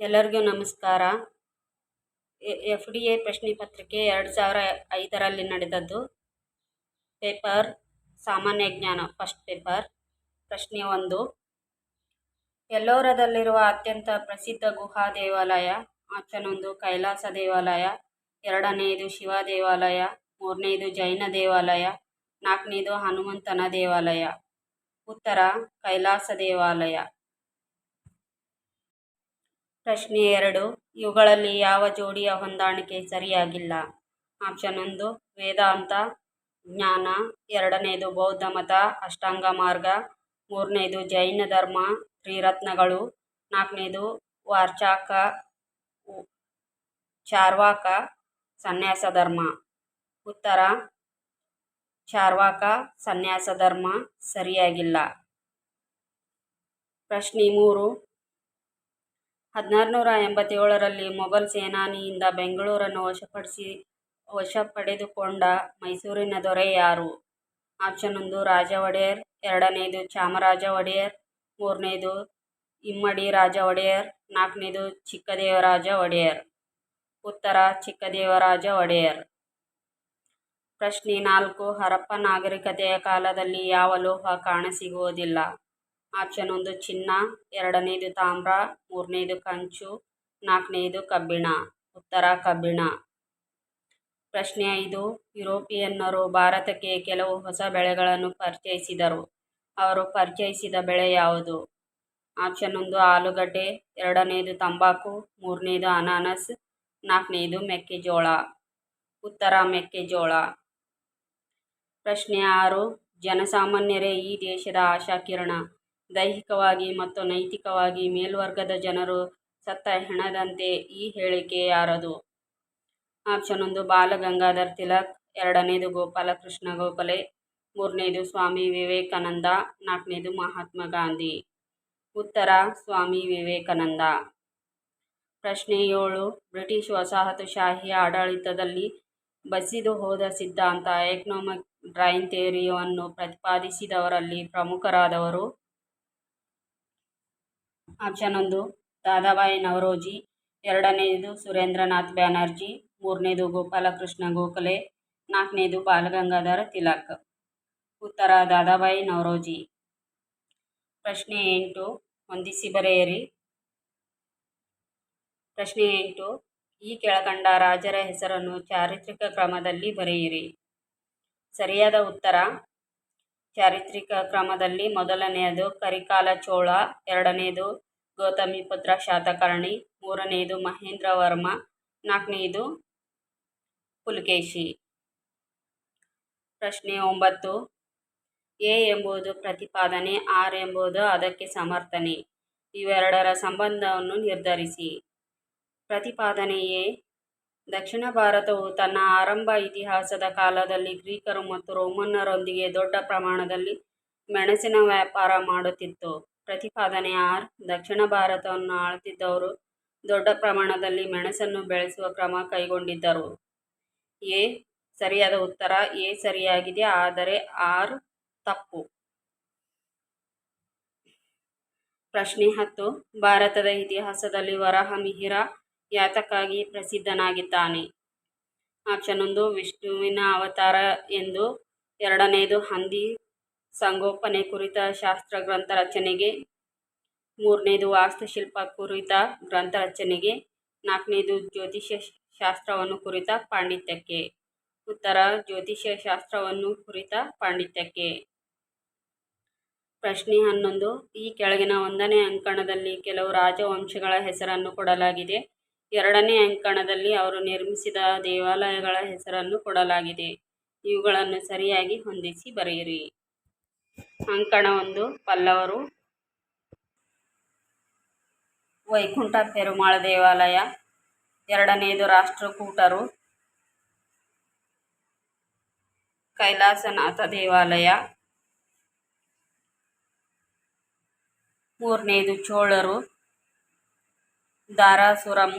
ಎಲ್ಲರಿಗೂ ನಮಸ್ಕಾರ. F D A ಪ್ರಶ್ನೆ ಪತ್ರಿಕೆ ಎರಡು ಸಾವಿರ ಐದರಲ್ಲಿ ನಡೆದದ್ದು. ಪೇಪರ್, ಸಾಮಾನ್ಯ ಜ್ಞಾನ, ಫಸ್ಟ್ ಪೇಪರ್, ಪ್ರಶ್ನೆ ಒಂದು. ಎಲ್ಲೋರದಲ್ಲಿರುವ ಅತ್ಯಂತ ಪ್ರಸಿದ್ಧ ಗುಹಾ ದೇವಾಲಯ ಆಚನೊಂದು ಕೈಲಾಸ ದೇವಾಲಯ ಎರಡನೆಯದು ಶಿವ ದೇವಾಲಯ ಮೂರನೆಯದು ಜೈನ ದೇವಾಲಯ, ನಾಲ್ಕನೇದು ಹನುಮಂತನ ದೇವಾಲಯ. ಉತ್ತರ, ಕೈಲಾಸ ದೇವಾಲಯ. ಪ್ರಶ್ನೆ ಎರಡು. ಇವುಗಳಲ್ಲಿ ಯಾವ ಜೋಡಿಯ ಹೊಂದಾಣಿಕೆ ಸರಿಯಾಗಿಲ್ಲ? ಆಪ್ಷನ್ ಒಂದು, ವೇದಾಂತ. ಜ್ಞಾನ. ಎರಡನೇದು, ಬೌದ್ಧ ಮತ. ಅಷ್ಟಾಂಗ ಮಾರ್ಗ. ಮೂರನೇದು, ಜೈನ ಧರ್ಮ. ತ್ರಿರತ್ನಗಳು. ನಾಲ್ಕನೇದು, ವಾರ್ಚಾಕ. ಚಾರ್ವಾಕ. ಸನ್ಯಾಸ ಧರ್ಮ. ಉತ್ತರ, ಚಾರ್ವಾಕ, ಸನ್ಯಾಸ ಧರ್ಮ ಸರಿಯಾಗಿಲ್ಲ. ಪ್ರಶ್ನೆ ಮೂರು ಹದಿನಾರುನೂರ ಎಂಬತ್ತೇಳರಲ್ಲಿ ಮೊಘಲ್ ಸೇನಾನಿಯಿಂದ ಬೆಂಗಳೂರನ್ನು ವಶಪಡಿಸಿ ವಶ ಪಡೆದುಕೊಂಡ ಮೈಸೂರಿನ ದೊರೆ ಯಾರು? ಆಪ್ಷನ್ ಒಂದು ರಾಜ ಒಡೆಯರ್ ಎರಡನೇದು ಚಾಮರಾಜ ಒಡೆಯರ್ ಮೂರನೇದು, ಇಮ್ಮಡಿ ರಾಜ ಒಡೆಯರ್ ನಾಲ್ಕನೇದು ಚಿಕ್ಕದೇವರಾಜ ಒಡೆಯರ್ ಉತ್ತರ ಚಿಕ್ಕದೇವರಾಜ ಒಡೆಯರ್ ಪ್ರಶ್ನೆ ನಾಲ್ಕು, ಹರಪ್ಪ ನಾಗರಿಕತೆಯ ಕಾಲದಲ್ಲಿ ಯಾವ ಲೋಹ ಕಾಣಸಿಗುವುದಿಲ್ಲ ಆಪ್ಷನ್ ಒಂದು ಚಿನ್ನ, ಎರಡನೇದು ತಾಮ್ರ, ಮೂರನೇದು ಕಂಚು, ನಾಲ್ಕನೇದು ಕಬ್ಬಿಣ. ಉತ್ತರ ಕಬ್ಬಿಣ. ಪ್ರಶ್ನೆ ಐದು, ಯುರೋಪಿಯನ್ನರು ಭಾರತಕ್ಕೆ ಕೆಲವು ಹೊಸ ಬೆಳೆಗಳನ್ನು ಪರಿಚಯಿಸಿದರು. ಅವರು ಪರಿಚಯಿಸಿದ ಬೆಳೆ ಯಾವುದು? ಆಪ್ಷನ್ ಒಂದು ಆಲೂಗಡ್ಡೆ, ಎರಡನೇದು ತಂಬಾಕು, ಮೂರನೇದು ಅನಾನಸ್, ನಾಲ್ಕನೇದು ಮೆಕ್ಕೆಜೋಳ. ಉತ್ತರ ಮೆಕ್ಕೆಜೋಳ. ಪ್ರಶ್ನೆ ಆರು, ಜನಸಾಮಾನ್ಯರೇ ಈ ದೇಶದ ಆಶಾಕಿರಣ ದೈಹಿಕವಾಗಿ ಮತ್ತು ನೈತಿಕವಾಗಿ ಮೇಲ್ವರ್ಗದ ಜನರು ಸತ್ತ ಹೆಣದಂತೆ ಈ ಹೇಳಿಕೆ ಯಾರದು? ಆಪ್ಷನ್ ಒಂದು, ಬಾಲಗಂಗಾಧರ್ ತಿಲಕ್. ಎರಡನೇದು, ಗೋಪಾಲಕೃಷ್ಣ ಗೋಖಲೆ. ಮೂರನೇದು, ಸ್ವಾಮಿ ವಿವೇಕಾನಂದ. ನಾಲ್ಕನೇದು, ಮಹಾತ್ಮ ಗಾಂಧಿ. ಉತ್ತರ, ಸ್ವಾಮಿ ವಿವೇಕಾನಂದ. ಪ್ರಶ್ನೆ ಏಳು, ಬ್ರಿಟಿಷ್ ವಸಾಹತುಶಾಹಿ ಆಡಳಿತದಲ್ಲಿ ಬಸಿದು ಹೋದ ಸಿದ್ಧಾಂತ, ಎಕನಾಮಿಕ್ ಡ್ರಾಯಿಂಗ್ ಥಿಯರಿಯನ್ನು ಪ್ರತಿಪಾದಿಸಿದವರಲ್ಲಿ ಪ್ರಮುಖರಾದವರು ಆಪ್ಷನ್ ಒಂದು ದಾದಾಬಾಯಿ ನವರೋಜಿ. ಎರಡನೇದು, ಸುರೇಂದ್ರನಾಥ್ ಬ್ಯಾನರ್ಜಿ. ಮೂರನೇದು, ಗೋಪಾಲಕೃಷ್ಣ ಗೋಖಲೆ. ನಾಲ್ಕನೇದು, ಬಾಲಗಂಗಾಧರ ತಿಲಕ್. ಉತ್ತರ ದಾದಾಬಾಯಿ ನವರೋಜಿ. ಪ್ರಶ್ನೆ ಎಂಟು, ಹೊಂದಿಸಿ ಬರೆಯಿರಿ. ಪ್ರಶ್ನೆ ಎಂಟು, ಈ ಕೆಳಕಂಡ ರಾಜರ ಹೆಸರನ್ನು ಚಾರಿತ್ರಿಕ ಕ್ರಮದಲ್ಲಿ ಬರೆಯಿರಿ. ಸರಿಯಾದ ಉತ್ತರ, ಚಾರಿತ್ರಿಕ ಕ್ರಮದಲ್ಲಿ ಮೊದಲನೆಯದು ಕರಿಕಾಲ ಚೋಳ ಎರಡನೆಯದು ಗೌತಮಿಪುತ್ರ ಶಾತಕರ್ಣಿ ಮೂರನೆಯದು ಮಹೇಂದ್ರ ವರ್ಮ ನಾಲ್ಕನೆಯದು ಪುಲಕೇಶಿ. ಪ್ರಶ್ನೆ ಒಂಬತ್ತು. ಎ ಎಂಬುದು ಪ್ರತಿಪಾದನೆ, ಆರ್ ಎಂಬುದು ಅದಕ್ಕೆ ಸಮರ್ಥನೆ. ಇವೆರಡರ ಸಂಬಂಧವನ್ನು ನಿರ್ಧರಿಸಿ. ಪ್ರತಿಪಾದನೆಯೇ ದಕ್ಷಿಣ ಭಾರತವು ತನ್ನ ಆರಂಭ ಇತಿಹಾಸದ ಕಾಲದಲ್ಲಿ ಗ್ರೀಕರು ಮತ್ತು ರೋಮನ್ನರೊಂದಿಗೆ ದೊಡ್ಡ ಪ್ರಮಾಣದಲ್ಲಿ ಮೆಣಸಿನ ವ್ಯಾಪಾರ ಮಾಡುತ್ತಿತ್ತು. ಪ್ರತಿಪಾದನೆ ಆರ್. ದಕ್ಷಿಣ ಭಾರತವನ್ನು ಆಳುತ್ತಿದ್ದವರು ದೊಡ್ಡ ಪ್ರಮಾಣದಲ್ಲಿ ಮೆಣಸನ್ನು ಬೆಳೆಸುವ ಕ್ರಮ ಕೈಗೊಂಡಿದ್ದರು. ಎ. ಸರಿಯಾದ ಉತ್ತರ, ಎ. ಸರಿಯಾಗಿದೆ, ಆದರೆ ಆರ್. ತಪ್ಪು. ಪ್ರಶ್ನೆ ಹತ್ತು. ಭಾರತದ ಇತಿಹಾಸದಲ್ಲಿ ವರಾಹ ಮಿಹಿರ ಯಾತಕ್ಕಾಗಿ ಪ್ರಸಿದ್ಧನಾಗಿದ್ದಾನೆ? ಆಪ್ಷನ್ ಒಂದು, ವಿಷ್ಣುವಿನ ಅವತಾರ ಎಂದು. ಎರಡನೆಯದು ಹಂದಿ ಸಂಗೋಪನೆ ಕುರಿತ ಶಾಸ್ತ್ರ ಗ್ರಂಥ ರಚನೆಗೆ, ಮೂರನೇದು ವಾಸ್ತುಶಿಲ್ಪ ಕುರಿತ ಗ್ರಂಥ ರಚನೆಗೆ, ನಾಲ್ಕನೇದು ಜ್ಯೋತಿಷ್ಯ ಶಾಸ್ತ್ರವನ್ನು ಕುರಿತ ಪಾಂಡಿತ್ಯಕ್ಕೆ. ಉತ್ತರ, ಜ್ಯೋತಿಷ್ಯ ಶಾಸ್ತ್ರವನ್ನು ಕುರಿತ ಪಾಂಡಿತ್ಯಕ್ಕೆ. ಪ್ರಶ್ನೆ ಹನ್ನೊಂದು, ಈ ಕೆಳಗಿನ ಒಂದನೇ ಅಂಕಣದಲ್ಲಿ ಕೆಲವು ರಾಜವಂಶಗಳ ಹೆಸರನ್ನು ಕೊಡಲಾಗಿದೆ. ಎರಡನೇ ಅಂಕಣದಲ್ಲಿ ಅವರು ನಿರ್ಮಿಸಿದ ದೇವಾಲಯಗಳ ಹೆಸರನ್ನು ಕೊಡಲಾಗಿದೆ. ಇವುಗಳನ್ನು ಸರಿಯಾಗಿ ಹೊಂದಿಸಿ ಬರೆಯಿರಿ. ಅಂಕಣ ಒಂದು ಪಲ್ಲವರು ವೈಕುಂಠ ಪೆರುಮಾಳ ದೇವಾಲಯ ಎರಡನೆಯದು ರಾಷ್ಟ್ರಕೂಟರು ಕೈಲಾಸನಾಥ ದೇವಾಲಯ ಮೂರನೇದು ಚೋಳರು ದಾರಾಸುರಂ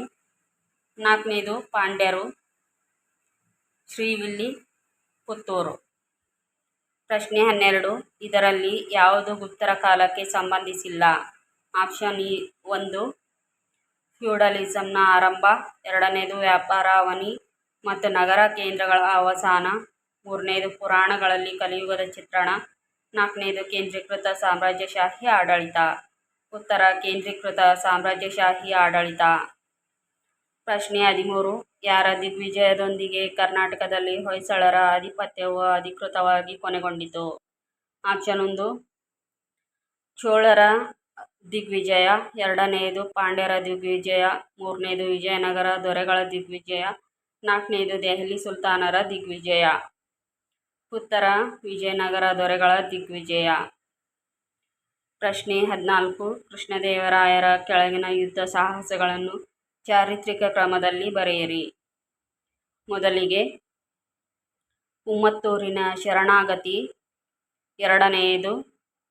ನಾಲ್ಕನೇದು ಪಾಂಡ್ಯರು ಶ್ರೀವಿಲ್ಲಿ ಪುತ್ತೂರು ಪ್ರಶ್ನೆ ಹನ್ನೆರಡು. ಇದರಲ್ಲಿ ಯಾವುದು ಗುಪ್ತರ ಕಾಲಕ್ಕೆ ಸಂಬಂಧಿಸಿಲ್ಲ? ಆಪ್ಷನ್ ಇ ಒಂದು ಫ್ಯೂಡಲಿಸಮ್ನ ಆರಂಭ, ಎರಡನೇದು ವ್ಯಾಪಾರ ಅವನಿ, ಮತ್ತು ನಗರ ಕೇಂದ್ರಗಳ ಅವಸಾನ, ಮೂರನೇದು ಪುರಾಣಗಳಲ್ಲಿ ಕಲಿಯುಗದ ಚಿತ್ರಣ, ನಾಲ್ಕನೇದು ಕೇಂದ್ರೀಕೃತ ಸಾಮ್ರಾಜ್ಯಶಾಹಿ ಆಡಳಿತ. ಉತ್ತರ ಕೇಂದ್ರೀಕೃತ ಸಾಮ್ರಾಜ್ಯಶಾಹಿ ಆಡಳಿತ. ಪ್ರಶ್ನೆ ಹದಿಮೂರು ಯಾರ ದಿಗ್ವಿಜಯದೊಂದಿಗೆ ಕರ್ನಾಟಕದಲ್ಲಿ ಹೊಯ್ಸಳರ ಆಧಿಪತ್ಯವು ಅಧಿಕೃತವಾಗಿ ಕೊನೆಗೊಂಡಿತು. ಆಪ್ಷನ್ ಒಂದು, ಚೋಳರ ದಿಗ್ವಿಜಯ ಎರಡನೆಯದು ಪಾಂಡ್ಯರ ದಿಗ್ವಿಜಯ, ಮೂರನೇದು ವಿಜಯನಗರ ದೊರೆಗಳ ದಿಗ್ವಿಜಯ, ನಾಲ್ಕನೇದು ದೆಹಲಿ ಸುಲ್ತಾನರ ದಿಗ್ವಿಜಯ. ಉತ್ತರ, ವಿಜಯನಗರ ದೊರೆಗಳ ದಿಗ್ವಿಜಯ. ಪ್ರಶ್ನೆ ಹದಿನಾಲ್ಕು, ಕೃಷ್ಣದೇವರಾಯರ ಕೆಳಗಿನ ಯುದ್ಧ ಸಾಹಸಗಳನ್ನು ಚಾರಿತ್ರಿಕ ಕ್ರಮದಲ್ಲಿ ಬರೆಯಿರಿ. ಮೊದಲಿಗೆ ಉಮ್ಮತ್ತೂರಿನ ಶರಣಾಗತಿ, ಎರಡನೆಯದು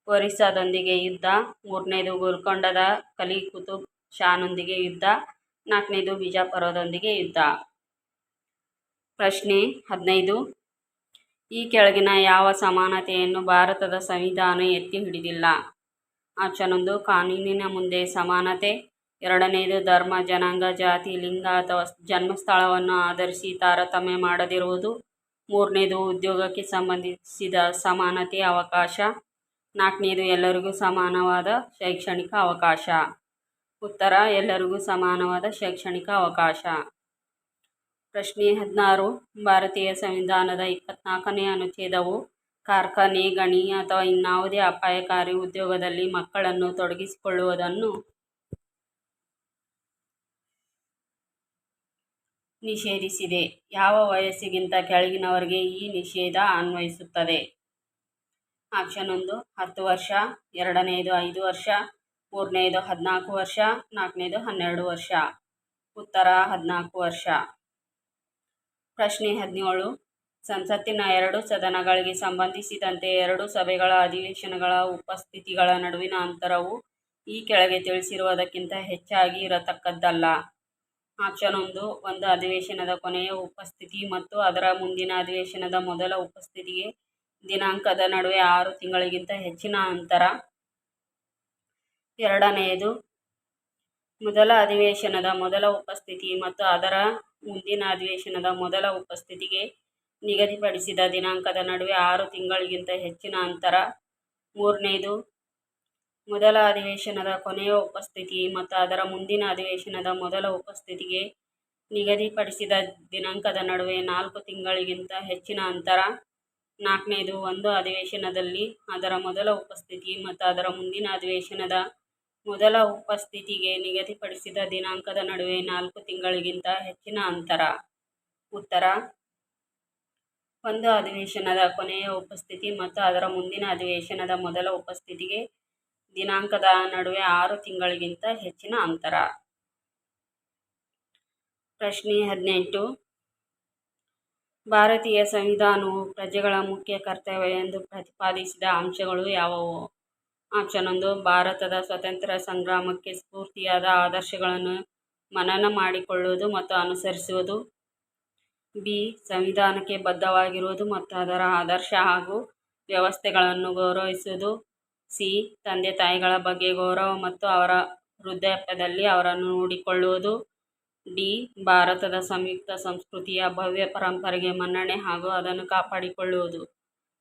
ಒರಿಸ್ಸಾದೊಂದಿಗೆ ಯುದ್ಧ ಮೂರನೇದು ಗೋಲ್ಕೊಂಡದ ಕಲಿ ಕುತುಬ್ ಶಾನೊಂದಿಗೆ ಯುದ್ಧ ನಾಲ್ಕನೇದು ಬಿಜಾಪುರದೊಂದಿಗೆ ಯುದ್ಧ. ಪ್ರಶ್ನೆ ಹದಿನೈದು. ಈ ಕೆಳಗಿನ ಯಾವ ಸಮಾನತೆಯನ್ನು ಭಾರತದ ಸಂವಿಧಾನ ಎತ್ತಿ ಹಿಡಿದಿಲ್ಲ? ಆಪ್ಷನ್ ಒಂದು, ಕಾನೂನಿನ ಮುಂದೆ ಸಮಾನತೆ. ಎರಡನೆಯದು ಧರ್ಮ, ಜನಾಂಗ, ಜಾತಿ, ಲಿಂಗ ಅಥವಾ ಜನ್ಮಸ್ಥಳವನ್ನು ಆಧರಿಸಿ ತಾರತಮ್ಯ ಮಾಡದಿರುವುದು. ಮೂರನೇದು ಉದ್ಯೋಗಕ್ಕೆ ಸಂಬಂಧಿಸಿದ ಸಮಾನತೆ, ಅವಕಾಶ. ನಾಲ್ಕನೇದು ಎಲ್ಲರಿಗೂ ಸಮಾನವಾದ ಶೈಕ್ಷಣಿಕ ಅವಕಾಶ. ಉತ್ತರ, ಎಲ್ಲರಿಗೂ ಸಮಾನವಾದ ಶೈಕ್ಷಣಿಕ ಅವಕಾಶ. ಪ್ರಶ್ನೆ ಹದಿನಾರು. ಭಾರತೀಯ ಸಂವಿಧಾನದ ಇಪ್ಪತ್ನಾಲ್ಕನೇ ಅನುಚ್ಛೇದವು ಕಾರ್ಖಾನೆ, ಗಣಿ ಅಥವಾ ಇನ್ನಾವುದೇ ಅಪಾಯಕಾರಿ ಉದ್ಯೋಗದಲ್ಲಿ ಮಕ್ಕಳನ್ನು ತೊಡಗಿಸಿಕೊಳ್ಳುವುದನ್ನು ನಿಷೇಧಿಸಿದೆ. ಯಾವ ವಯಸ್ಸಿಗಿಂತ ಕೆಳಗಿನವರಿಗೆ ಈ ನಿಷೇಧ ಅನ್ವಯಿಸುತ್ತದೆ? ಆಪ್ಷನ್ ಒಂದು, ಹತ್ತು ವರ್ಷ ಎರಡನೆಯದು ಐದು ವರ್ಷ ಮೂರನೆಯದು ಹದಿನಾಲ್ಕು ವರ್ಷ, ನಾಲ್ಕನೇದು ಹನ್ನೆರಡು ವರ್ಷ. ಉತ್ತರ, ಹದಿನಾಲ್ಕು ವರ್ಷ. ಪ್ರಶ್ನೆ ಹದಿನೇಳು, ಸಂಸತ್ತಿನ ಎರಡು ಸದನಗಳಿಗೆ ಸಂಬಂಧಿಸಿದಂತೆ ಎರಡು ಸಭೆಗಳ ಅಧಿವೇಶನಗಳ ಉಪಸ್ಥಿತಿಗಳ ನಡುವಿನ ಅಂತರವು ಈ ಕೆಳಗೆ ತಿಳಿಸಿರುವುದಕ್ಕಿಂತ ಹೆಚ್ಚಾಗಿ ಇರತಕ್ಕದ್ದಲ್ಲ. ಆಪ್ಷನ್ ಒಂದು ಒಂದು ಅಧಿವೇಶನದ ಕೊನೆಯ ಉಪಸ್ಥಿತಿ ಮತ್ತು ಅದರ ಮುಂದಿನ ಅಧಿವೇಶನದ ಮೊದಲ ಉಪಸ್ಥಿತಿಗೆ ದಿನಾಂಕದ ನಡುವೆ ಆರು ತಿಂಗಳಿಗಿಂತ ಹೆಚ್ಚಿನ ಅಂತರ. ಎರಡನೆಯದು, ಮೊದಲ ಅಧಿವೇಶನದ ಮೊದಲ ಉಪಸ್ಥಿತಿ ಮತ್ತು ಅದರ ಮುಂದಿನ ಅಧಿವೇಶನದ ಮೊದಲ ಉಪಸ್ಥಿತಿಗೆ ನಿಗದಿಪಡಿಸಿದ ದಿನಾಂಕದ ನಡುವೆ ಆರು ತಿಂಗಳಿಗಿಂತ ಹೆಚ್ಚಿನ ಅಂತರ. ಮೂರನೆಯದು ಮೊದಲ ಅಧಿವೇಶನದ ಕೊನೆಯ ಉಪಸ್ಥಿತಿ ಮತ್ತು ಅದರ ಮುಂದಿನ ಅಧಿವೇಶನದ ಮೊದಲ ಉಪಸ್ಥಿತಿಗೆ ನಿಗದಿಪಡಿಸಿದ ದಿನಾಂಕದ ನಡುವೆ ನಾಲ್ಕು ತಿಂಗಳಿಗಿಂತ ಹೆಚ್ಚಿನ ಅಂತರ. ನಾಲ್ಕನೇದು, ಒಂದು ಅಧಿವೇಶನದಲ್ಲಿ ಅದರ ಮೊದಲ ಉಪಸ್ಥಿತಿ ಮತ್ತು ಅದರ ಮುಂದಿನ ಅಧಿವೇಶನದ ಮೊದಲ ಉಪಸ್ಥಿತಿಗೆ ನಿಗದಿಪಡಿಸಿದ ದಿನಾಂಕದ ನಡುವೆ ನಾಲ್ಕು ತಿಂಗಳಿಗಿಂತ ಹೆಚ್ಚಿನ ಅಂತರ. ಉತ್ತರ, ಒಂದು ಅಧಿವೇಶನದ ಕೊನೆಯ ಉಪಸ್ಥಿತಿ ಮತ್ತು ಅದರ ಮುಂದಿನ ಅಧಿವೇಶನದ ಮೊದಲ ಉಪಸ್ಥಿತಿಗೆ ದಿನಾಂಕದ ನಡುವೆ ಆರು ತಿಂಗಳಿಗಿಂತ ಹೆಚ್ಚಿನ ಅಂತರ. ಪ್ರಶ್ನೆ ಹದಿನೆಂಟು. ಭಾರತೀಯ ಸಂವಿಧಾನವು ಪ್ರಜೆಗಳ ಮುಖ್ಯ ಕರ್ತವ್ಯ ಎಂದು ಪ್ರತಿಪಾದಿಸಿದ ಅಂಶಗಳು ಯಾವುವು? ಆಪ್ಷನ್ ಒಂದು, ಭಾರತದ ಸ್ವತಂತ್ರ ಸಂಗ್ರಾಮಕ್ಕೆ ಸ್ಫೂರ್ತಿಯಾದ ಆದರ್ಶಗಳನ್ನು ಮನನ ಮಾಡಿಕೊಳ್ಳುವುದು ಮತ್ತು ಅನುಸರಿಸುವುದು. ಬಿ, ಸಂವಿಧಾನಕ್ಕೆ ಬದ್ಧವಾಗಿರುವುದು ಮತ್ತು ಅದರ ಆದರ್ಶ ಹಾಗೂ ವ್ಯವಸ್ಥೆಗಳನ್ನು ಗೌರವಿಸುವುದು. ಸಿ, ತಂದೆ ತಾಯಿಗಳ ಬಗ್ಗೆ ಗೌರವ ಮತ್ತು ಅವರ ವೃದ್ಧಾಪ್ಯದಲ್ಲಿ ಅವರನ್ನು ನೋಡಿಕೊಳ್ಳುವುದು. ಡಿ, ಭಾರತದ ಸಂಯುಕ್ತ ಸಂಸ್ಕೃತಿಯ ಭವ್ಯ ಪರಂಪರೆಗೆ ಮನ್ನಣೆ ಹಾಗೂ ಅದನ್ನು ಕಾಪಾಡಿಕೊಳ್ಳುವುದು.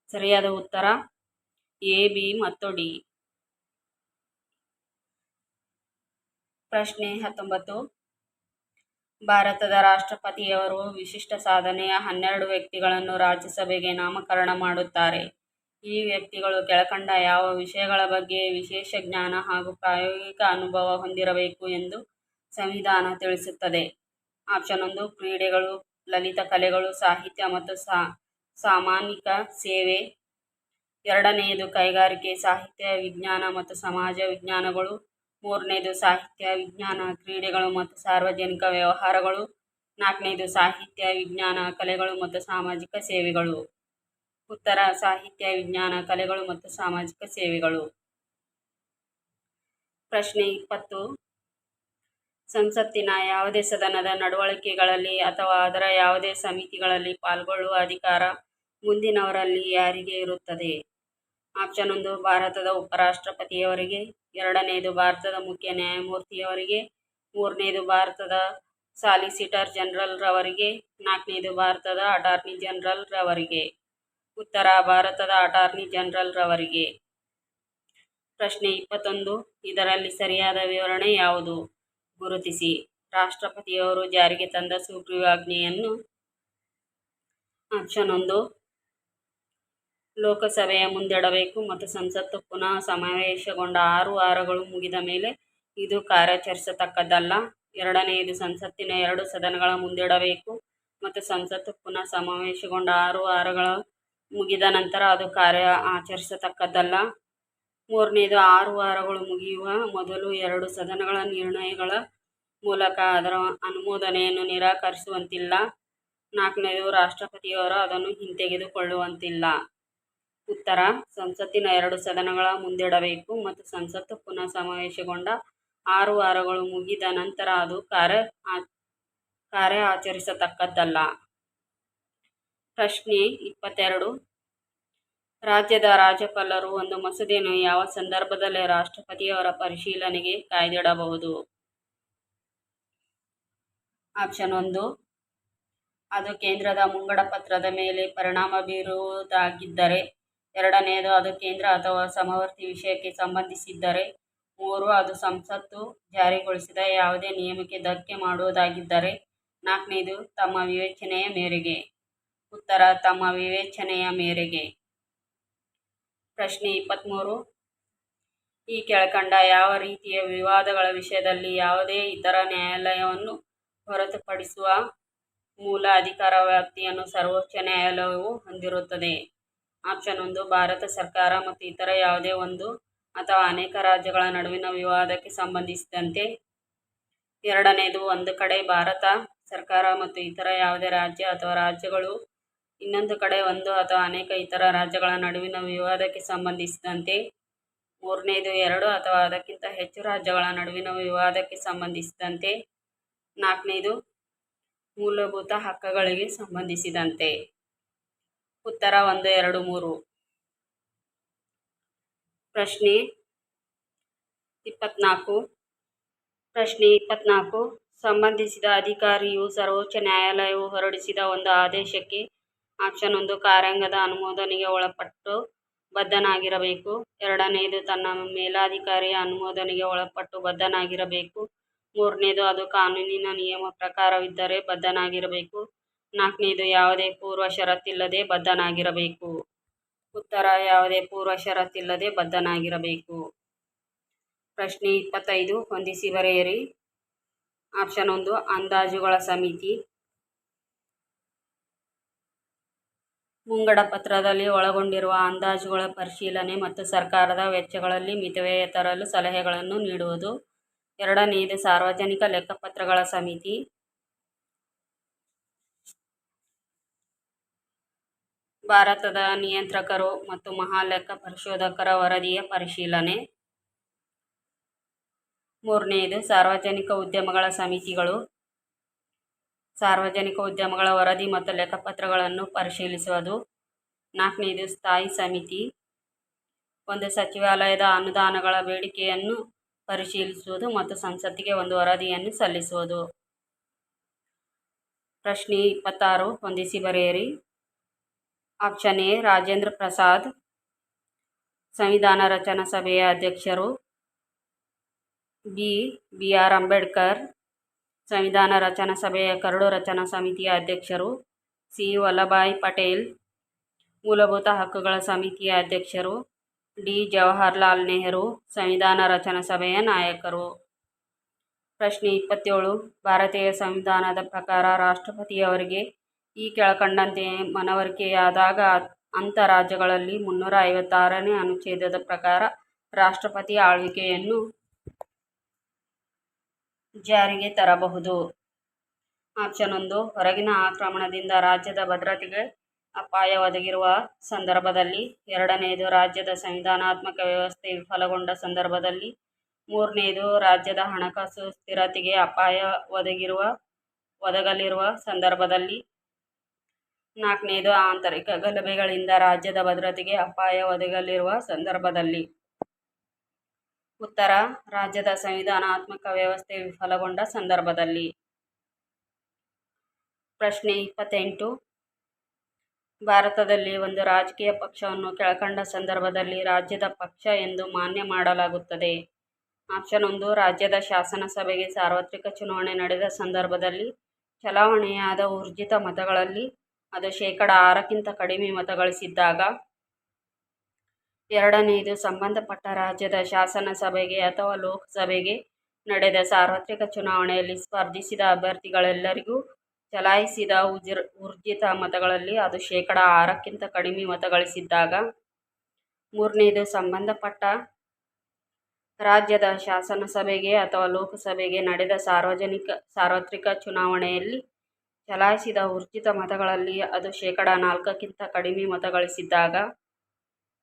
ಸರಿಯಾದ ಉತ್ತರ? ಎ, ಬಿ ಮತ್ತು ಡಿ. ಪ್ರಶ್ನೆ ಹತ್ತೊಂಬತ್ತು. ಭಾರತದ ರಾಷ್ಟ್ರಪತಿಯವರು ವಿಶಿಷ್ಟ ಸಾಧನೆಯ ಹನ್ನೆರಡು ವ್ಯಕ್ತಿಗಳನ್ನು ರಾಜ್ಯಸಭೆಗೆ ನಾಮಕರಣ ಮಾಡುತ್ತಾರೆ. ಈ ವ್ಯಕ್ತಿಗಳು ಕೆಳಕಂಡ ಯಾವ ವಿಷಯಗಳ ಬಗ್ಗೆ ವಿಶೇಷ ಜ್ಞಾನ ಹಾಗೂ ಪ್ರಾಯೋಗಿಕ ಅನುಭವ ಹೊಂದಿರಬೇಕು ಎಂದು ಸಂವಿಧಾನ ತಿಳಿಸುತ್ತದೆ. ಆಪ್ಷನ್ ಒಂದು, ಕ್ರೀಡೆಗಳು, ಲಲಿತ ಕಲೆಗಳು, ಸಾಹಿತ್ಯ ಮತ್ತು ಸಾಮಾಜಿಕ ಸೇವೆ. ಎರಡನೆಯದು, ಕೈಗಾರಿಕೆ, ಸಾಹಿತ್ಯ ವಿಜ್ಞಾನ ಮತ್ತು ಸಮಾಜ ವಿಜ್ಞಾನಗಳು. ಮೂರನೇದು, ಸಾಹಿತ್ಯ ವಿಜ್ಞಾನ, ಕ್ರೀಡೆಗಳು ಮತ್ತು ಸಾರ್ವಜನಿಕ ವ್ಯವಹಾರಗಳು. ನಾಲ್ಕನೇದು, ಸಾಹಿತ್ಯ ವಿಜ್ಞಾನ, ಕಲೆಗಳು ಮತ್ತು ಸಾಮಾಜಿಕ ಸೇವೆಗಳು. ಉತ್ತರ, ಸಾಹಿತ್ಯ, ವಿಜ್ಞಾನ, ಕಲೆಗಳು ಮತ್ತು ಸಾಮಾಜಿಕ ಸೇವೆಗಳು. ಪ್ರಶ್ನೆ ಇಪ್ಪತ್ತು. ಸಂಸತ್ತಿನ ಯಾವುದೇ ಸದನದ ನಡವಳಿಕೆಗಳಲ್ಲಿ ಅಥವಾ ಅದರ ಯಾವುದೇ ಸಮಿತಿಗಳಲ್ಲಿ ಪಾಲ್ಗೊಳ್ಳುವ ಅಧಿಕಾರ ಮುಂದಿನವರಲ್ಲಿ ಯಾರಿಗೆ ಇರುತ್ತದೆ? ಆಪ್ಷನ್ ಒಂದು, ಭಾರತದ ಉಪರಾಷ್ಟ್ರಪತಿಯವರಿಗೆ. ಎರಡನೆಯದು ಭಾರತದ ಮುಖ್ಯ ನ್ಯಾಯಮೂರ್ತಿಯವರಿಗೆ. ಮೂರನೇದು, ಭಾರತದ ಸಾಲಿಸಿಟರ್ ಜನರಲ್ ರವರಿಗೆ. ನಾಲ್ಕನೇದು, ಭಾರತದ ಅಟಾರ್ನಿ ಜನರಲ್ ರವರಿಗೆ. ಉತ್ತರ ಭಾರತದ ಅಟಾರ್ನಿ ಜನರಲ್ ರವರಿಗೆ. ಪ್ರಶ್ನೆ ಇಪ್ಪತ್ತೊಂದು, ಇದರಲ್ಲಿ ಸರಿಯಾದ ವಿವರಣೆ ಯಾವುದು? ಗುರುತಿಸಿ. ರಾಷ್ಟ್ರಪತಿಯವರು ಜಾರಿಗೆ ತಂದ ಸುಗ್ರೀವಾಜ್ಞೆಯನ್ನು ಆಪ್ಷನ್ ಒಂದು, ಲೋಕಸಭೆಯ ಮುಂದಿಡಬೇಕು ಮತ್ತು ಸಂಸತ್ತು ಪುನಃ ಸಮಾವೇಶಗೊಂಡ ಆರು ವಾರಗಳು ಮುಗಿದ ಮೇಲೆ ಇದು ಕಾರ್ಯಾಚರಿಸತಕ್ಕದ್ದಲ್ಲ. ಎರಡನೆಯದು, ಸಂಸತ್ತಿನ ಎರಡು ಸದನಗಳ ಮುಂದಿಡಬೇಕು ಮತ್ತು ಸಂಸತ್ತು ಪುನಃ ಸಮಾವೇಶಗೊಂಡ ಆರು ವಾರಗಳ ಮುಗಿದ ನಂತರ ಅದು ಕಾರ್ಯ ಆಚರಿಸತಕ್ಕದ್ದಲ್ಲ. ಮೂರನೇದು, ಆರು ವಾರಗಳು ಮುಗಿಯುವ ಮೊದಲು ಎರಡು ಸದನಗಳ ನಿರ್ಣಯಗಳ ಮೂಲಕ ಅದರ ಅನುಮೋದನೆಯನ್ನು ನಿರಾಕರಿಸುವಂತಿಲ್ಲ. ನಾಲ್ಕನೇದು, ರಾಷ್ಟ್ರಪತಿಯವರು ಅದನ್ನು ಹಿಂತೆಗೆದುಕೊಳ್ಳುವಂತಿಲ್ಲ. ಉತ್ತರ, ಸಂಸತ್ತಿನ ಎರಡು ಸದನಗಳ ಮುಂದಿಡಬೇಕು ಮತ್ತು ಸಂಸತ್ತು ಪುನಃ ಸಮಾವೇಶಗೊಂಡ ಆರು ವಾರಗಳು ಮುಗಿದ ನಂತರ ಅದು ಕಾರ್ಯ ಕಾರ್ಯ ಆಚರಿಸತಕ್ಕದ್ದಲ್ಲ. ಪ್ರಶ್ನೆ ಇಪ್ಪತ್ತೆರಡು. ರಾಜ್ಯದ ರಾಜ್ಯಪಾಲರು ಒಂದು ಮಸೂದೆಯನ್ನು ಯಾವ ಸಂದರ್ಭದಲ್ಲಿ ರಾಷ್ಟ್ರಪತಿಯವರ ಪರಿಶೀಲನೆಗೆ ಕಾಯ್ದಿಡಬಹುದು? ಆಪ್ಷನ್ ಒಂದು. ಅದು ಕೇಂದ್ರದ ಮುಂಗಡ ಪತ್ರದ ಮೇಲೆ ಪರಿಣಾಮ ಬೀರುವುದಾಗಿದ್ದರೆ, ಎರಡನೆಯದು ಅದು ಕೇಂದ್ರ ಅಥವಾ ಸಮವರ್ತಿ ವಿಷಯಕ್ಕೆ ಸಂಬಂಧಿಸಿದ್ದರೆ, ಮೂರು ಅದು ಸಂಸತ್ತು ಜಾರಿಗೊಳಿಸಿದ ಯಾವುದೇ ನಿಯಮಕ್ಕೆ ಧಕ್ಕೆ ಮಾಡುವುದಾಗಿದ್ದರೆ, ನಾಲ್ಕನೇದು ತಮ್ಮ ವಿವೇಚನೆಯ ಮೇರೆಗೆ. ಉತ್ತರ ತಮ್ಮ ವಿವೇಚನೆಯ ಮೇರೆಗೆ. ಪ್ರಶ್ನೆ ಇಪ್ಪತ್ತ್ಮೂರು ಈ ಕೆಳಕಂಡ ಯಾವ ರೀತಿಯ ವಿವಾದಗಳ ವಿಷಯದಲ್ಲಿ ಯಾವುದೇ ಇತರ ನ್ಯಾಯಾಲಯವನ್ನು ಹೊರತುಪಡಿಸುವ ಮೂಲ ಅಧಿಕಾರ ವ್ಯಾಪ್ತಿಯನ್ನು ಸರ್ವೋಚ್ಚ ನ್ಯಾಯಾಲಯವು ಹೊಂದಿರುತ್ತದೆ. ಆಪ್ಷನ್ ಒಂದು, ಭಾರತ ಸರ್ಕಾರ ಮತ್ತು ಇತರ ಯಾವುದೇ ಒಂದು ಅಥವಾ ಅನೇಕ ರಾಜ್ಯಗಳ ನಡುವಿನ ವಿವಾದಕ್ಕೆ ಸಂಬಂಧಿಸಿದಂತೆ. ಎರಡನೇದು, ಒಂದು ಕಡೆ ಭಾರತ ಸರ್ಕಾರ ಮತ್ತು ಇತರ ಯಾವುದೇ ರಾಜ್ಯ ಅಥವಾ ರಾಜ್ಯಗಳು ಇನ್ನೊಂದು ಕಡೆ ಒಂದು ಅಥವಾ ಅನೇಕ ಇತರ ರಾಜ್ಯಗಳ ನಡುವಿನ ವಿವಾದಕ್ಕೆ ಸಂಬಂಧಿಸಿದಂತೆ ಮೂರನೇದು, ಎರಡು ಅಥವಾ ಅದಕ್ಕಿಂತ ಹೆಚ್ಚು ರಾಜ್ಯಗಳ ನಡುವಿನ ವಿವಾದಕ್ಕೆ ಸಂಬಂಧಿಸಿದಂತೆ, ನಾಲ್ಕನೇದು ಮೂಲಭೂತ ಹಕ್ಕುಗಳಿಗೆ ಸಂಬಂಧಿಸಿದಂತೆ. ಉತ್ತರ ಒಂದು, ಎರಡು, ಮೂರು. ಪ್ರಶ್ನೆ ಇಪ್ಪತ್ನಾಲ್ಕು. ಪ್ರಶ್ನೆ ಇಪ್ಪತ್ನಾಲ್ಕು. ಸಂಬಂಧಿಸಿದ ಅಧಿಕಾರಿಯು ಸರ್ವೋಚ್ಚ ನ್ಯಾಯಾಲಯವು ಹೊರಡಿಸಿದ ಒಂದು ಆದೇಶಕ್ಕೆ ಆಪ್ಷನ್ ಒಂದು ಕಾರ್ಯಾಂಗದ ಅನುಮೋದನೆಗೆ ಒಳಪಟ್ಟು ಬದ್ಧನಾಗಿರಬೇಕು. ಎರಡನೆಯದು ತನ್ನ ಮೇಲಾಧಿಕಾರಿಯ ಅನುಮೋದನೆಗೆ ಒಳಪಟ್ಟು ಬದ್ಧನಾಗಿರಬೇಕು. ಮೂರನೇದು, ಅದು ಕಾನೂನಿನ ನಿಯಮ ಪ್ರಕಾರವಿದ್ದರೆ ಬದ್ಧನಾಗಿರಬೇಕು. ನಾಲ್ಕನೇದು, ಯಾವುದೇ ಪೂರ್ವ ಷರತ್ತಿಲ್ಲದೆ ಬದ್ಧನಾಗಿರಬೇಕು. ಉತ್ತರ, ಯಾವುದೇ ಪೂರ್ವ ಷರತ್ತಿಲ್ಲದೆ ಬದ್ಧನಾಗಿರಬೇಕು. ಪ್ರಶ್ನೆ ಇಪ್ಪತ್ತೈದು ಹೊಂದಿಸಿ ಬರೆಯಿರಿ ಆಪ್ಷನ್ ಒಂದು, ಅಂದಾಜುಗಳ ಸಮಿತಿ. ಮುಂಗಡ ಪತ್ರದಲ್ಲಿ ಒಳಗೊಂಡಿರುವ ಅಂದಾಜುಗಳ ಪರಿಶೀಲನೆ ಮತ್ತು ಸರ್ಕಾರದ ವೆಚ್ಚಗಳಲ್ಲಿ ಮಿತವ್ಯಯ ತರಲು ಸಲಹೆಗಳನ್ನು ನೀಡುವುದು. ಎರಡನೆಯದು ಸಾರ್ವಜನಿಕ ಲೆಕ್ಕಪತ್ರಗಳ ಸಮಿತಿ. ಭಾರತದ ನಿಯಂತ್ರಕರು ಮತ್ತು ಮಹಾಲೆಕ್ಕ ಪರಿಶೋಧಕರ ವರದಿಯ ಪರಿಶೀಲನೆ. ಮೂರನೆಯದು ಸಾರ್ವಜನಿಕ ಉದ್ಯಮಗಳ ಸಮಿತಿಗಳು. ಸಾರ್ವಜನಿಕ ಉದ್ಯಮಗಳ ವರದಿ ಮತ್ತು ಲೆಕ್ಕಪತ್ರಗಳನ್ನು ಪರಿಶೀಲಿಸುವುದು. ನಾಲ್ಕನೇದು, ಸ್ಥಾಯಿ ಸಮಿತಿ. ಒಂದು, ಸಚಿವಾಲಯದ ಅನುದಾನಗಳ ಬೇಡಿಕೆಯನ್ನು ಪರಿಶೀಲಿಸುವುದು ಮತ್ತು ಸಂಸತ್ತಿಗೆ ಒಂದು ವರದಿಯನ್ನು ಸಲ್ಲಿಸುವುದು. ಪ್ರಶ್ನೆ ಇಪ್ಪತ್ತಾರು, ಹೊಂದಿಸಿ ಬರೆಯಿರಿ. Option A, Rajendra Prasad. ಸಂವಿಧಾನ ರಚನಾ ಸಭೆಯ ಅಧ್ಯಕ್ಷರು. B B R Ambedkar. ಸಂವಿಧಾನ ರಚನಾ ಸಭೆಯ ಕರಡು ರಚನಾ ಸಮಿತಿಯ ಅಧ್ಯಕ್ಷರು ಸಿ ವಲ್ಲಭಾಯ್ ಪಟೇಲ್, ಮೂಲಭೂತ ಹಕ್ಕುಗಳ ಸಮಿತಿಯ ಅಧ್ಯಕ್ಷರು ಡಿ. ಜವಾಹರ್ಲಾಲ್ ನೆಹರು, ಸಂವಿಧಾನ ರಚನಾ ಸಭೆಯ ನಾಯಕರು. ಪ್ರಶ್ನೆ ಇಪ್ಪತ್ತೇಳು, ಭಾರತೀಯ ಸಂವಿಧಾನದ ಪ್ರಕಾರ ರಾಷ್ಟ್ರಪತಿಯವರಿಗೆ ಈ ಕೆಳಕಂಡಂತೆ ಮನವರಿಕೆಯಾದಾಗ ಅಂಥ ರಾಜ್ಯಗಳಲ್ಲಿ ಮುನ್ನೂರ ಐವತ್ತಾರನೇ ಅನುಚ್ಛೇದದ ಪ್ರಕಾರ ರಾಷ್ಟ್ರಪತಿ ಆಳ್ವಿಕೆಯನ್ನು ಜಾರಿಗೆ ತರಬಹುದು. ಆಪ್ಷನ್ ಒಂದು ಹೊರಗಿನ ಆಕ್ರಮಣದಿಂದ ರಾಜ್ಯದ ಭದ್ರತೆಗೆ ಅಪಾಯ ಒದಗಿರುವ ಸಂದರ್ಭದಲ್ಲಿ ಎರಡನೆಯದು ರಾಜ್ಯದ ಸಂವಿಧಾನಾತ್ಮಕ ವ್ಯವಸ್ಥೆ ವಿಫಲಗೊಂಡ ಸಂದರ್ಭದಲ್ಲಿ ಮೂರನೆಯದು ರಾಜ್ಯದ ಹಣಕಾಸು ಸ್ಥಿರತೆಗೆ ಅಪಾಯ ಒದಗಿರುವ, ಒದಗಲಿರುವ ಸಂದರ್ಭದಲ್ಲಿ ನಾಲ್ಕನೆಯದು ಆಂತರಿಕ ಗಲಭೆಗಳಿಂದ ರಾಜ್ಯದ ಭದ್ರತೆಗೆ ಅಪಾಯ ಒದಗಲಿರುವ ಸಂದರ್ಭದಲ್ಲಿ. ಉತ್ತರ ರಾಜ್ಯದ ಸಂವಿಧಾನಾತ್ಮಕ ವ್ಯವಸ್ಥೆ ವಿಫಲಗೊಂಡ ಸಂದರ್ಭದಲ್ಲಿ. ಪ್ರಶ್ನೆ ಇಪ್ಪತ್ತೆಂಟು. ಭಾರತದಲ್ಲಿ ಒಂದು ರಾಜಕೀಯ ಪಕ್ಷವನ್ನು ಕೆಳಕಂಡ ಸಂದರ್ಭದಲ್ಲಿ ರಾಜ್ಯದ ಪಕ್ಷ ಎಂದು ಮಾನ್ಯ ಮಾಡಲಾಗುತ್ತದೆ. ಆಪ್ಷನ್ ಒಂದು, ರಾಜ್ಯದ ಶಾಸನಸಭೆಗೆ ಸಾರ್ವತ್ರಿಕ ಚುನಾವಣೆ ನಡೆದ ಸಂದರ್ಭದಲ್ಲಿ ಚಲಾವಣೆಯಾದ ಊರ್ಜಿತ ಮತಗಳಲ್ಲಿ ಅದು ಶೇಕಡ ಆರಕ್ಕಿಂತ ಕಡಿಮೆ ಮತಗಳಿಸಿದ್ದಾಗ ಎರಡನೆಯದು ಸಂಬಂಧಪಟ್ಟ ರಾಜ್ಯದ ಶಾಸನಸಭೆಗೆ ಅಥವಾ ಲೋಕಸಭೆಗೆ ನಡೆದ ಸಾರ್ವತ್ರಿಕ ಚುನಾವಣೆಯಲ್ಲಿ ಸ್ಪರ್ಧಿಸಿದ ಅಭ್ಯರ್ಥಿಗಳೆಲ್ಲರಿಗೂ ಚಲಾಯಿಸಿದ ಉಜಿರ್, ಊರ್ಜಿತ ಮತಗಳಲ್ಲಿ ಅದು ಶೇಕಡ ಆರಕ್ಕಿಂತ ಕಡಿಮೆ ಮತಗಳಿಸಿದ್ದಾಗ ಮೂರನೆಯದು ಸಂಬಂಧಪಟ್ಟ ರಾಜ್ಯದ ಶಾಸನಸಭೆಗೆ ಅಥವಾ ಲೋಕಸಭೆಗೆ ನಡೆದ ಸಾರ್ವಜನಿಕ, ಸಾರ್ವತ್ರಿಕ ಚುನಾವಣೆಯಲ್ಲಿ ಚಲಾಯಿಸಿದ ಊರ್ಜಿತ ಮತಗಳಲ್ಲಿ ಅದು ಶೇಕಡ ನಾಲ್ಕಕ್ಕಿಂತ ಕಡಿಮೆ ಮತಗಳಿಸಿದ್ದಾಗ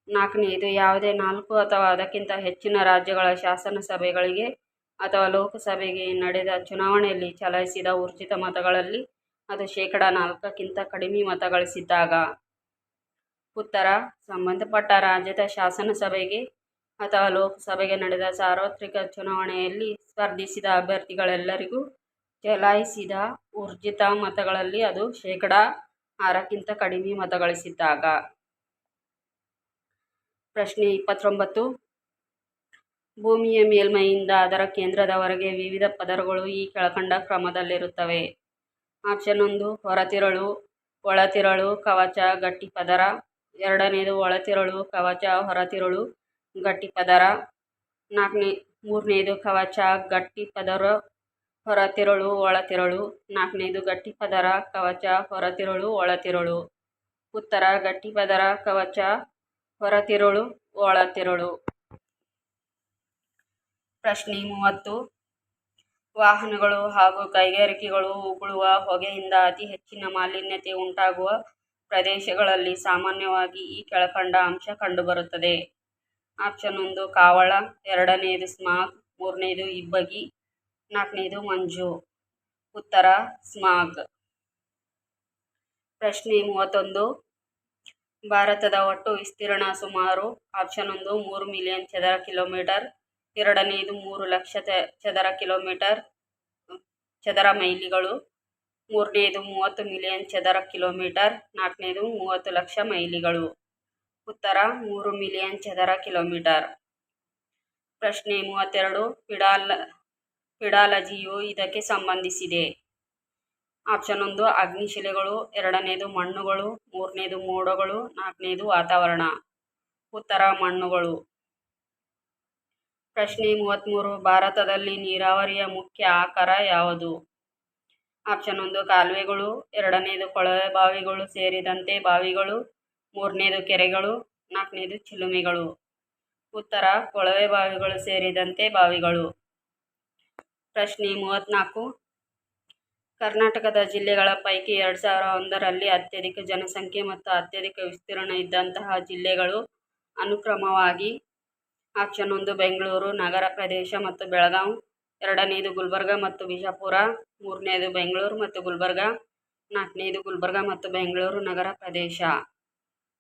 ನಾಲ್ಕನೆಯದು ಯಾವುದೇ ನಾಲ್ಕು ಅಥವಾ ಅದಕ್ಕಿಂತ ಹೆಚ್ಚಿನ ರಾಜ್ಯಗಳ ಶಾಸನಸಭೆಗಳಿಗೆ ಅಥವಾ ಲೋಕಸಭೆಗೆ ನಡೆದ ಚುನಾವಣೆಯಲ್ಲಿ ಚಲಾಯಿಸಿದ ಊರ್ಜಿತ ಮತಗಳಲ್ಲಿ ಅದು ಶೇಕಡ ನಾಲ್ಕಕ್ಕಿಂತ ಕಡಿಮೆ ಮತಗಳಿಸಿದ್ದಾಗ ಉತ್ತರ, ಸಂಬಂಧಪಟ್ಟ ರಾಜ್ಯದ ಶಾಸನಸಭೆಗೆ ಅಥವಾ ಲೋಕಸಭೆಗೆ ನಡೆದ ಸಾರ್ವತ್ರಿಕ ಚುನಾವಣೆಯಲ್ಲಿ ಸ್ಪರ್ಧಿಸಿದ ಅಭ್ಯರ್ಥಿಗಳೆಲ್ಲರಿಗೂ ಚಲಾಯಿಸಿದ ಊರ್ಜಿತ ಮತಗಳಲ್ಲಿ ಅದು ಶೇಕಡ ಆರಕ್ಕಿಂತ ಕಡಿಮೆ ಮತಗಳಿಸಿದ್ದಾಗ ಪ್ರಶ್ನೆ ಇಪ್ಪತ್ತೊಂಬತ್ತು. ಭೂಮಿಯ ಮೇಲ್ಮೈಯಿಂದ ಅದರ ಕೇಂದ್ರದವರೆಗೆ ವಿವಿಧ ಪದರಗಳು ಈ ಕೆಳಕಂಡ ಕ್ರಮದಲ್ಲಿರುತ್ತವೆ. ಆಪ್ಷನ್ ಒಂದು, ಹೊರತಿರಳು, ಒಳತಿರಳು, ಕವಚ, ಗಟ್ಟಿ ಪದರ. ಎರಡನೇದು, ಒಳತಿರಳು, ಕವಚ, ಹೊರತಿರಳು, ಗಟ್ಟಿ ಪದರ. ನಾಲ್ಕನೇ, ಮೂರನೇದು, ಕವಚ, ಗಟ್ಟಿ ಪದರ, ಹೊರತಿರಳು, ಒಳತಿರಳು. ನಾಲ್ಕನೇದು, ಗಟ್ಟಿ ಪದರ, ಕವಚ, ಹೊರತಿರಳು, ಒಳತಿರಳು. ಉತ್ತರ, ಗಟ್ಟಿ ಪದರ, ಕವಚ ಹೊರತಿರಳು ಒಳತಿರುಳು ಪ್ರಶ್ನೆ ಮೂವತ್ತು. ವಾಹನಗಳು ಹಾಗೂ ಕೈಗಾರಿಕೆಗಳು ಉಗುಳುವ ಹೊಗೆಯಿಂದ ಅತಿ ಹೆಚ್ಚಿನ ಮಾಲಿನ್ಯತೆ ಉಂಟಾಗುವ ಪ್ರದೇಶಗಳಲ್ಲಿ ಸಾಮಾನ್ಯವಾಗಿ ಈ ಕೆಳಕಂಡ ಅಂಶ ಕಂಡುಬರುತ್ತದೆ. ಆಪ್ಷನ್ ಒಂದು, ಕಾವಳ. ಎರಡನೆಯದು ಸ್ಮಾಗ್. ಮೂರನೇದು, ಇಬ್ಬಗಿ. ನಾಲ್ಕನೇದು, ಮಂಜು. ಉತ್ತರ, ಸ್ಮಾಗ್. ಪ್ರಶ್ನೆ ಮೂವತ್ತೊಂದು. ಭಾರತದ ಒಟ್ಟು ವಿಸ್ತೀರ್ಣ ಸುಮಾರು ಆಪ್ಷನ್ ಒಂದು ಮೂರು ಮಿಲಿಯನ್ ಚದರ ಕಿಲೋಮೀಟರ್ ಎರಡನೆಯದು ಮೂರು ಲಕ್ಷ ಚದರ ಕಿಲೋಮೀಟರ್ ಚದರ ಮೈಲಿಗಳು ಮೂರನೆಯದು ಮೂವತ್ತು ಮಿಲಿಯನ್ ಚದರ ಕಿಲೋಮೀಟರ್ ನಾಲ್ಕನೇದು ಮೂವತ್ತು ಲಕ್ಷ ಮೈಲಿಗಳು. ಉತ್ತರ, ಮೂರು ಮಿಲಿಯನ್ ಚದರ ಕಿಲೋಮೀಟರ್ ಪ್ರಶ್ನೆ ಮೂವತ್ತೆರಡು, ಪಿಡಾಲ, ಪಿಡಾಲಜಿಯು ಇದಕ್ಕೆ ಸಂಬಂಧಿಸಿದೆ. ಆಪ್ಷನ್ ಒಂದು, ಅಗ್ನಿಶಿಲೆಗಳು. ಎರಡನೇದು, ಮಣ್ಣುಗಳು. ಮೂರನೇದು, ಮೋಡಗಳು. ನಾಲ್ಕನೇದು, ವಾತಾವರಣ. ಉತ್ತರ, ಮಣ್ಣುಗಳು. ಪ್ರಶ್ನೆ ಮೂವತ್ತ್ಮೂರು ಭಾರತದಲ್ಲಿ ನೀರಾವರಿಯ ಮುಖ್ಯ ಆಕಾರ ಯಾವುದು? ಆಪ್ಷನ್ ಒಂದು, ಕಾಲುವೆಗಳು. ಎರಡನೇದು, ಕೊಳವೆ ಬಾವಿಗಳು ಸೇರಿದಂತೆ ಬಾವಿಗಳು. ಮೂರನೇದು, ಕೆರೆಗಳು. ನಾಲ್ಕನೇದು, ಚಿಲುಮೆಗಳು. ಉತ್ತರ, ಕೊಳವೆ ಬಾವಿಗಳು ಸೇರಿದಂತೆ ಬಾವಿಗಳು. ಪ್ರಶ್ನೆ ಮೂವತ್ತ್ನಾಲ್ಕು ಕರ್ನಾಟಕದ ಜಿಲ್ಲೆಗಳ ಪೈಕಿ ಎರಡು ಸಾವಿರ ಒಂದರಲ್ಲಿ ಅತ್ಯಧಿಕ ಜನಸಂಖ್ಯೆ ಮತ್ತು ಅತ್ಯಧಿಕ ವಿಸ್ತೀರ್ಣ ಇದ್ದಂತಹ ಜಿಲ್ಲೆಗಳು ಅನುಕ್ರಮವಾಗಿ ಆಪ್ಷನ್ ಒಂದು ಬೆಂಗಳೂರು, ನಗರ ಪ್ರದೇಶ ಮತ್ತು ಬೆಳಗಾವಿ ಎರಡನೇದು ಗುಲ್ಬರ್ಗ ಮತ್ತು ಬಿಜಾಪುರ, ಮೂರನೇದು ಬೆಂಗಳೂರು ಮತ್ತು ಗುಲ್ಬರ್ಗ, ನಾಲ್ಕನೇದು ಗುಲ್ಬರ್ಗ ಮತ್ತು ಬೆಂಗಳೂರು, ನಗರ ಪ್ರದೇಶ.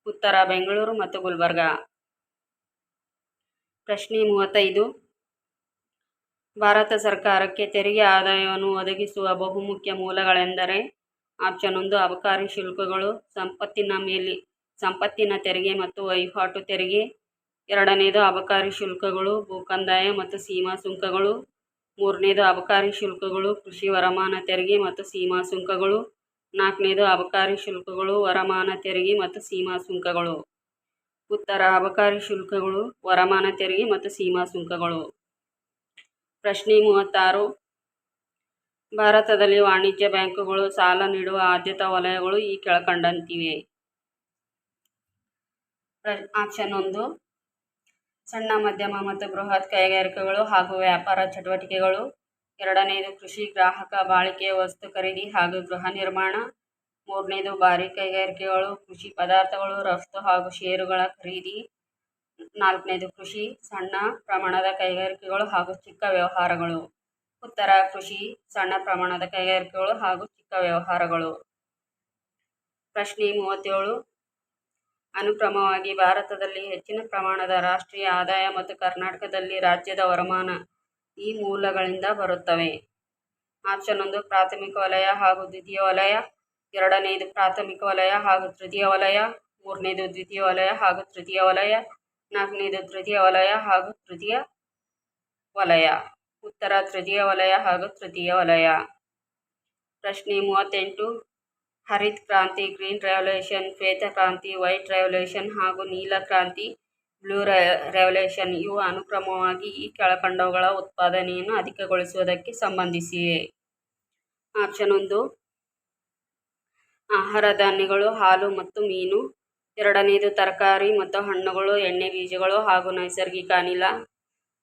ಉತ್ತರ ಬೆಂಗಳೂರು ಮತ್ತು ಗುಲ್ಬರ್ಗ. ಪ್ರಶ್ನೆ ಮೂವತ್ತೈದು. ಭಾರತ ಸರ್ಕಾರಕ್ಕೆ ತೆರಿಗೆ ಆದಾಯವನ್ನು ಒದಗಿಸುವ ಬಹುಮುಖ್ಯ ಮೂಲಗಳೆಂದರೆ ಆಪ್ಷನ್ ಒಂದು ಅಬಕಾರಿ ಶುಲ್ಕಗಳು, ಸಂಪತ್ತಿನ ಮೇಲೆ, ಸಂಪತ್ತಿನ ತೆರಿಗೆ ಮತ್ತು ವಹಿವಾಟು ತೆರಿಗೆ, ಎರಡನೇದು ಅಬಕಾರಿ ಶುಲ್ಕಗಳು, ಭೂಕಂದಾಯ ಮತ್ತು ಸೀಮಾ ಸುಂಕಗಳು, ಮೂರನೇದು ಅಬಕಾರಿ ಶುಲ್ಕಗಳು, ಕೃಷಿ ವರಮಾನ ತೆರಿಗೆ ಮತ್ತು ಸೀಮಾ ಸುಂಕಗಳು, ನಾಲ್ಕನೇದು ಅಬಕಾರಿ ಶುಲ್ಕಗಳು, ವರಮಾನ ತೆರಿಗೆ ಮತ್ತು ಸೀಮಾ ಸುಂಕಗಳು. ಉತ್ತರ ಅಬಕಾರಿ ಶುಲ್ಕಗಳು, ವರಮಾನ ತೆರಿಗೆ ಮತ್ತು ಸೀಮಾ ಸುಂಕಗಳು. ಪ್ರಶ್ನೆ ಮೂವತ್ತಾರು. ಭಾರತದಲ್ಲಿ ವಾಣಿಜ್ಯ ಬ್ಯಾಂಕುಗಳು ಸಾಲ ನೀಡುವ ಆದ್ಯತಾ ವಲಯಗಳು ಈ ಕೆಳಕಂಡಂತಿವೆ. ಆಪ್ಷನ್ ಒಂದು. ಸಣ್ಣ, ಮಧ್ಯಮ ಮತ್ತು ಬೃಹತ್ ಕೈಗಾರಿಕೆಗಳು ಹಾಗೂ ವ್ಯಾಪಾರ ಚಟುವಟಿಕೆಗಳು. ಎರಡನೆಯದು ಕೃಷಿ, ಗ್ರಾಹಕ, ಬಾಳಿಕೆ, ವಸ್ತು ಖರೀದಿ ಹಾಗೂ ಗೃಹ ನಿರ್ಮಾಣ. ಮೂರನೇದು ಭಾರಿ ಕೈಗಾರಿಕೆಗಳು, ಕೃಷಿ ಪದಾರ್ಥಗಳು, ರಫ್ತು ಹಾಗೂ ಷೇರುಗಳ ಖರೀದಿ. ನಾಲ್ಕನೇದು ಕೃಷಿ, ಸಣ್ಣ ಪ್ರಮಾಣದ ಕೈಗಾರಿಕೆಗಳು ಹಾಗೂ ಚಿಕ್ಕ ವ್ಯವಹಾರಗಳು. ಉತ್ತರ, ಕೃಷಿ, ಸಣ್ಣ ಪ್ರಮಾಣದ ಕೈಗಾರಿಕೆಗಳು ಹಾಗೂ ಚಿಕ್ಕ ವ್ಯವಹಾರಗಳು. ಪ್ರಶ್ನೆ ಮೂವತ್ತೇಳು. ಅನುಕ್ರಮವಾಗಿ ಭಾರತದಲ್ಲಿ ಹೆಚ್ಚಿನ ಪ್ರಮಾಣದ ರಾಷ್ಟ್ರೀಯ ಆದಾಯ ಮತ್ತು ಕರ್ನಾಟಕದಲ್ಲಿ ರಾಜ್ಯದ ವರಮಾನ ಈ ಮೂಲಗಳಿಂದ ಬರುತ್ತವೆ. ಆಪ್ಷನ್ ಒಂದು, ಪ್ರಾಥಮಿಕ ವಲಯ ಹಾಗೂ ದ್ವಿತೀಯ ವಲಯ. ಎರಡನೇದು, ಪ್ರಾಥಮಿಕ ವಲಯ ಹಾಗೂ ತೃತೀಯ ವಲಯ. ಮೂರನೇದು, ದ್ವಿತೀಯ ವಲಯ ಹಾಗೂ ತೃತೀಯ ವಲಯ. ನಾಲ್ಕನೆಯದು ತೃತೀಯ ವಲಯ ಹಾಗೂ ತೃತೀಯ ವಲಯ. ಉತ್ತರ ತೃತೀಯ ವಲಯ ಹಾಗೂ ತೃತೀಯ ವಲಯ. ಪ್ರಶ್ನೆ ಮೂವತ್ತೆಂಟು. ಹರಿತ್ ಕ್ರಾಂತಿ, ಗ್ರೀನ್ ರೆವಲ್ಯೂಷನ್, ಶ್ವೇತ ಕ್ರಾಂತಿ, ವೈಟ್ ರೆವಲ್ಯೂಷನ್ ಹಾಗೂ ನೀಲ ಕ್ರಾಂತಿ, ಬ್ಲೂ ರೆವಲ್ಯೂಷನ್ ಇವು ಅನುಕ್ರಮವಾಗಿ ಈ ಕೆಳಕಂಡವುಗಳ ಉತ್ಪಾದನೆಯನ್ನು ಅಧಿಕಗೊಳಿಸುವುದಕ್ಕೆ ಸಂಬಂಧಿಸಿವೆ ಆಪ್ಷನ್ ಒಂದು. ಆಹಾರ ಧಾನ್ಯಗಳು, ಹಾಲು ಮತ್ತು ಮೀನು. ಎರಡನೆಯದು ತರಕಾರಿ ಮತ್ತು ಹಣ್ಣುಗಳು, ಎಣ್ಣೆ ಬೀಜಗಳು ಹಾಗೂ ನೈಸರ್ಗಿಕ ಅನಿಲ.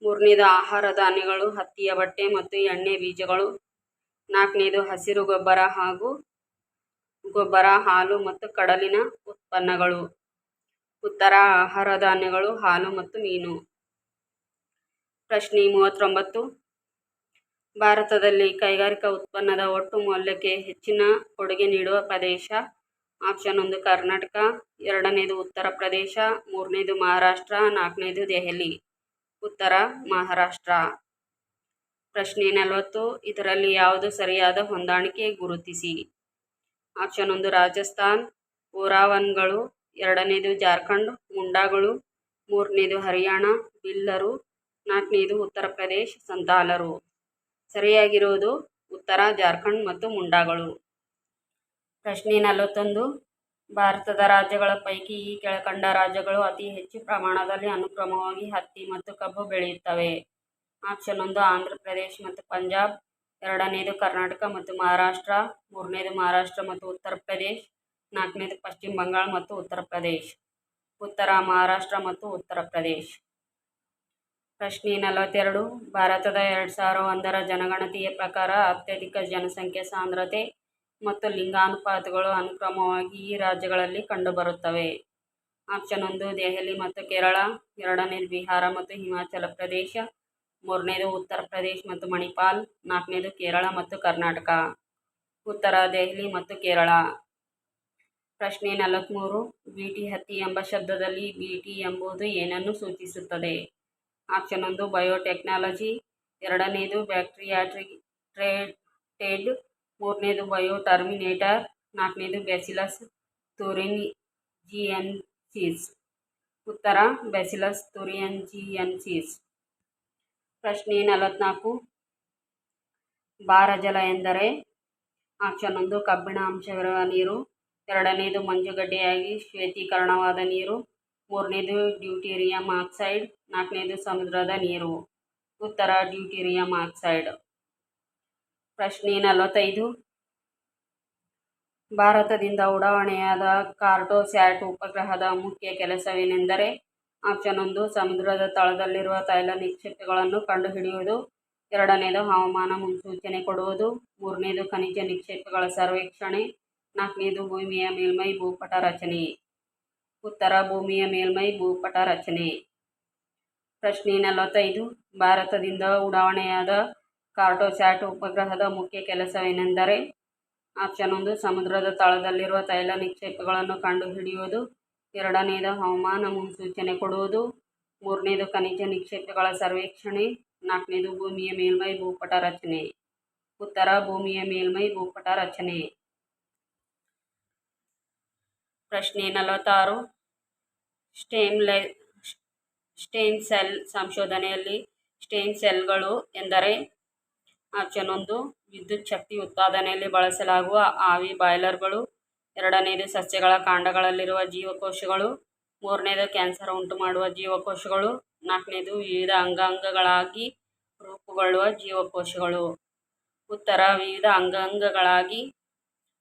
ಮೂರನೇದು ಆಹಾರ ಧಾನ್ಯಗಳು, ಹತ್ತಿಯ ಬಟ್ಟೆ ಮತ್ತು ಎಣ್ಣೆ ಬೀಜಗಳು. ನಾಲ್ಕನೇದು ಹಸಿರು ಗೊಬ್ಬರ ಹಾಗೂ ಗೊಬ್ಬರ, ಹಾಲು ಮತ್ತು ಕಡಲಿನ ಉತ್ಪನ್ನಗಳು. ಉತ್ತರ ಆಹಾರ ಧಾನ್ಯಗಳು, ಹಾಲು ಮತ್ತು ಮೀನು. ಪ್ರಶ್ನೆ ಮೂವತ್ತೊಂಬತ್ತು. ಭಾರತದಲ್ಲಿ ಕೈಗಾರಿಕಾ ಉತ್ಪನ್ನದ ಒಟ್ಟು ಮೌಲ್ಯಕ್ಕೆ ಹೆಚ್ಚಿನ ಕೊಡುಗೆ ನೀಡುವ ಪ್ರದೇಶ ಆಪ್ಷನ್ ಒಂದು ಕರ್ನಾಟಕ, ಎರಡನೇದು ಉತ್ತರ ಪ್ರದೇಶ, ಮೂರನೇದು ಮಹಾರಾಷ್ಟ್ರ, ನಾಲ್ಕನೇದು ದೆಹಲಿ. ಉತ್ತರ ಮಹಾರಾಷ್ಟ್ರ. ಪ್ರಶ್ನೆ ನಲವತ್ತು, ಇದರಲ್ಲಿ ಯಾವುದು ಸರಿಯಾದ ಹೊಂದಾಣಿಕೆ ಗುರುತಿಸಿ? ಆಪ್ಷನ್ ಒಂದು ರಾಜಸ್ಥಾನ್ ಓರಾವನ್ಗಳು ಎರಡನೇದು ಜಾರ್ಖಂಡ್, ಮುಂಡಾಗಳು, ಮೂರನೇದು ಹರಿಯಾಣ, ಬಿಲ್ಲರು, ನಾಲ್ಕನೇದು ಉತ್ತರ ಪ್ರದೇಶ್, ಸಂತಾಲರು. ಸರಿಯಾಗಿರುವುದು ಉತ್ತರ ಜಾರ್ಖಂಡ್ ಮತ್ತು ಮುಂಡಾಗಳು. ಪ್ರಶ್ನೆ ನಲವತ್ತೊಂದು. ಭಾರತದ ರಾಜ್ಯಗಳ ಪೈಕಿ ಈ ಕೆಳಕಂಡ ರಾಜ್ಯಗಳು ಅತಿ ಹೆಚ್ಚು ಪ್ರಮಾಣದಲ್ಲಿ ಅನುಕ್ರಮವಾಗಿ ಹತ್ತಿ ಮತ್ತು ಕಬ್ಬು ಬೆಳೆಯುತ್ತವೆ. ಆಪ್ಷನ್ ಒಂದು, ಆಂಧ್ರ ಪ್ರದೇಶ್ ಮತ್ತು ಪಂಜಾಬ್. ಎರಡನೇದು, ಕರ್ನಾಟಕ ಮತ್ತು ಮಹಾರಾಷ್ಟ್ರ. ಮೂರನೇದು, ಮಹಾರಾಷ್ಟ್ರ ಮತ್ತು ಉತ್ತರ ಪ್ರದೇಶ್. ನಾಲ್ಕನೇದು, ಪಶ್ಚಿಮ ಬಂಗಾಳ ಮತ್ತು ಉತ್ತರ ಪ್ರದೇಶ್. ಉತ್ತರ ಮಹಾರಾಷ್ಟ್ರ ಮತ್ತು ಉತ್ತರ ಪ್ರದೇಶ್. ಪ್ರಶ್ನೆ ನಲವತ್ತೆರಡು, ಭಾರತದ ಎರಡು ಸಾವಿರ ಒಂದರ ಜನಗಣತಿಯ ಪ್ರಕಾರ ಅತ್ಯಧಿಕ ಜನಸಂಖ್ಯಾ ಸಾಂದ್ರತೆ ಮತ್ತು ಲಿಂಗಾನುಪಾತಗಳು ಅನುಕ್ರಮವಾಗಿ ಈ ರಾಜ್ಯಗಳಲ್ಲಿ ಕಂಡುಬರುತ್ತವೆ. ಆಪ್ಷನ್ ಒಂದು, ದೆಹಲಿ ಮತ್ತು ಕೇರಳ. ಎರಡನೇದು ಬಿಹಾರ ಮತ್ತು ಹಿಮಾಚಲ ಪ್ರದೇಶ. ಮೂರನೇದು, ಉತ್ತರ ಪ್ರದೇಶ ಮತ್ತು ಮಣಿಪಾಲ್. ನಾಲ್ಕನೇದು, ಕೇರಳ ಮತ್ತು ಕರ್ನಾಟಕ. ಉತ್ತರ, ದೆಹಲಿ ಮತ್ತು ಕೇರಳ. ಪ್ರಶ್ನೆ ನಲವತ್ತ್ಮೂರು ಟಿ ಹತ್ತಿ ಎಂಬ ಶಬ್ದದಲ್ಲಿ ಟಿ ಎಂಬುದು ಏನನ್ನು ಸೂಚಿಸುತ್ತದೆ? ಆಪ್ಷನ್ ಒಂದು, ಬಯೋಟೆಕ್ನಾಲಜಿ. ಎರಡನೇದು ಬ್ಯಾಕ್ಟ್ರಿಯಾಟ್ರಿ ಟ್ರೇಡ್ ಮೂರನೇದು ಬಯೋ ಟರ್ಮಿನೇಟರ್, ನಾಲ್ಕನೇದು ಬ್ಯಾಸಿಲಸ್ ಸೀಸ್ ಉತ್ತರ, ಬ್ಯಾಸಿಲಸ್ ಸೀಸ್ ಪ್ರಶ್ನೆ ನಲವತ್ನಾಲ್ಕು. ಬಾರಜಲ ಎಂದರೆ ಆಪ್ಷನ್ ಒಂದು, ಕಬ್ಬಿಣ ಅಂಶವಿರುವ ನೀರು. ಎರಡನೇದು, ಮಂಜುಗಡ್ಡೆಯಾಗಿ ಶ್ವೇತೀಕರಣವಾದ ನೀರು. ಮೂರನೇದು, ಡ್ಯೂಟೀರಿಯಂ ಆಕ್ಸೈಡ್. ನಾಲ್ಕನೇದು, ಸಮುದ್ರದ ನೀರು. ಉತ್ತರ, ಡ್ಯೂಟೀರಿಯಂ ಆಕ್ಸೈಡ್. ಪ್ರಶ್ನೆ ನಲವತ್ತೈದು. ಭಾರತದಿಂದ ಉಡಾವಣೆಯಾದ ಕಾರ್ಟೋಸ್ಯಾಟ್ ಉಪಗ್ರಹದ ಮುಖ್ಯ ಕೆಲಸವೇನೆಂದರೆ, ಆಪ್ಷನ್ ಒಂದು, ಸಮುದ್ರದ ತಳದಲ್ಲಿರುವ ತೈಲ ನಿಕ್ಷೇಪಗಳನ್ನು ಕಂಡುಹಿಡಿಯುವುದು, ಎರಡನೇದು ಹವಾಮಾನ ಮುನ್ಸೂಚನೆ ಕೊಡುವುದು, ಮೂರನೇದು ಖನಿಜ ನಿಕ್ಷೇಪಗಳ ಸರ್ವೇಕ್ಷಣೆ, ನಾಲ್ಕನೇದು ಭೂಮಿಯ ಮೇಲ್ಮೈ ಭೂಪಟ ರಚನೆ. ಉತ್ತರ, ಭೂಮಿಯ ಮೇಲ್ಮೈ ಭೂಪಟ ರಚನೆ. ಪ್ರಶ್ನೆ ನಲವತ್ತೈದು, ಭಾರತದಿಂದ ಉಡಾವಣೆಯಾದ ಕಾರ್ಟೋಸ್ಯಾಟ್ ಉಪಗ್ರಹದ ಮುಖ್ಯ ಕೆಲಸವೇನೆಂದರೆ ಆಪ್ಷನ್ ಒಂದು, ಸಮುದ್ರದ ತಳದಲ್ಲಿರುವ ತೈಲ ನಿಕ್ಷೇಪಗಳನ್ನು ಕಂಡುಹಿಡಿಯುವುದು. ಎರಡನೇದು, ಹವಾಮಾನ ಮುನ್ಸೂಚನೆ ಕೊಡುವುದು. ಮೂರನೇದು, ಖನಿಜ ನಿಕ್ಷೇಪಗಳ ಸರ್ವೇಕ್ಷಣೆ. ನಾಲ್ಕನೇದು, ಭೂಮಿಯ ಮೇಲ್ಮೈ ಭೂಪಟ ರಚನೆ. ಉತ್ತರ, ಭೂಮಿಯ ಮೇಲ್ಮೈ ಭೂಪಟ ರಚನೆ. ಪ್ರಶ್ನೆ ನಲವತ್ತಾರು. ಸ್ಟೇಮ್ ಸ್ಟೆಮ್ ಸೆಲ್ ಸಂಶೋಧನೆಯಲ್ಲಿ ಸ್ಟೇನ್ ಸೆಲ್ಗಳು ಎಂದರೆ ಆಪ್ಷನ್ ವಿದ್ಯುತ್ ಶಕ್ತಿ ಉತ್ಪಾದನೆಯಲ್ಲಿ ಬಳಸಲಾಗುವ ಆವಿ ಬಾಯ್ಲರ್ಗಳು, ಎರಡನೇದು ಸಸ್ಯಗಳ ಕಾಂಡಗಳಲ್ಲಿರುವ ಜೀವಕೋಶಗಳು, ಮೂರನೇದು ಕ್ಯಾನ್ಸರ್ ಉಂಟುಮಾಡುವ ಜೀವಕೋಶಗಳು, ನಾಲ್ಕನೇದು ವಿವಿಧ ಅಂಗಾಂಗಗಳಾಗಿ ರೂಪುಗೊಳ್ಳುವ ಜೀವಕೋಶಗಳು. ಉತ್ತರ, ವಿವಿಧ ಅಂಗಾಂಗಗಳಾಗಿ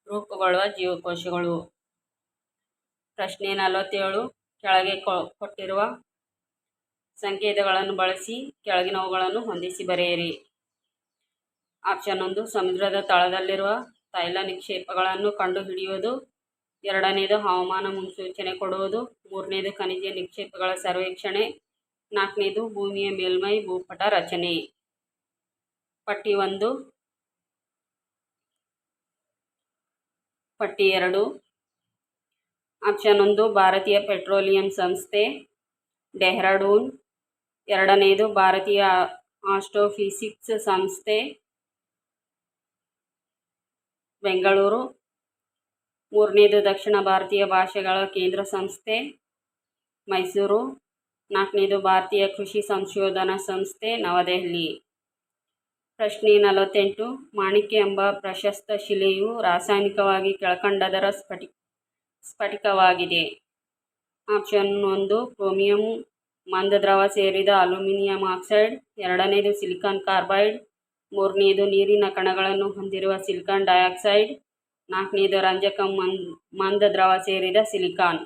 ರೂಪುಗೊಳ್ಳುವ ಜೀವಕೋಶಗಳು. ಪ್ರಶ್ನೆ ನಲವತ್ತೇಳು, ಕೆಳಗೆ ಕೊಟ್ಟಿರುವ ಸಂಕೇತಗಳನ್ನು ಬಳಸಿ ಕೆಳಗಿನವುಗಳನ್ನು ಹೊಂದಿಸಿ ಬರೆಯಿರಿ. ಆಪ್ಷನ್ ಒಂದು, ಸಮುದ್ರದ ತಳದಲ್ಲಿರುವ ತೈಲ ನಿಕ್ಷೇಪಗಳನ್ನು ಕಂಡುಹಿಡಿಯುವುದು. ಎರಡನೇದು, ಹವಾಮಾನ ಮುನ್ಸೂಚನೆ ಕೊಡುವುದು. ಮೂರನೇದು, ಖನಿಜ ನಿಕ್ಷೇಪಗಳ ಸರ್ವೇಕ್ಷಣೆ. ನಾಲ್ಕನೇದು, ಭೂಮಿಯ ಮೇಲ್ಮೈ, ಭೂಪಟ ರಚನೆ. ಪಟ್ಟಿ ಒಂದು. ಪಟ್ಟಿ ಎರಡು. ಆಪ್ಷನ್ ಒಂದು, ಭಾರತೀಯ ಪೆಟ್ರೋಲಿಯಂ ಸಂಸ್ಥೆ, ಡೆಹ್ರಾಡೂನ್. ಎರಡನೆಯದು ಭಾರತೀಯ ಆಸ್ಟ್ರೋಫಿಸಿಕ್ಸ್ ಸಂಸ್ಥೆ ಬೆಂಗಳೂರು. ಮೂರನೇದು ದಕ್ಷಿಣ ಭಾರತೀಯ ಭಾಷೆಗಳ ಕೇಂದ್ರ ಸಂಸ್ಥೆ, ಮೈಸೂರು. ನಾಲ್ಕನೇದು ಭಾರತೀಯ ಕೃಷಿ ಸಂಶೋಧನಾ ಸಂಸ್ಥೆ, ನವದೆಹಲಿ. ಪ್ರಶ್ನೆ ನಲವತ್ತೆಂಟು, ಮಾಣಿಕ್ಯ ಎಂಬ ಪ್ರಶಸ್ತ ಶಿಲೆಯು ರಾಸಾಯನಿಕವಾಗಿ ಕೆಳಕಂಡದರ ಸ್ಫಟಿ ಸ್ಫಟಿಕವಾಗಿದೆ. ಆಪ್ಷನ್ ಒಂದು, ಕ್ರೋಮಿಯಂ ಮಂದದ್ರವ ಸೇರಿದ ಅಲ್ಯೂಮಿನಿಯಂ ಆಕ್ಸೈಡ್. ಎರಡನೇದು, ಸಿಲಿಕಾನ್ ಕಾರ್ಬೈಡ್. ಮೂರನೇದು ನೀರಿನ ಕಣಗಳನ್ನು ಹೊಂದಿರುವ ಸಿಲಿಕಾನ್ ಡೈಆಕ್ಸೈಡ್, ನಾಲ್ಕನೇದು ರಂಜಕ ಮಂದ್ ದ್ರವ ಸೇರಿದ ಸಿಲಿಕಾನ್.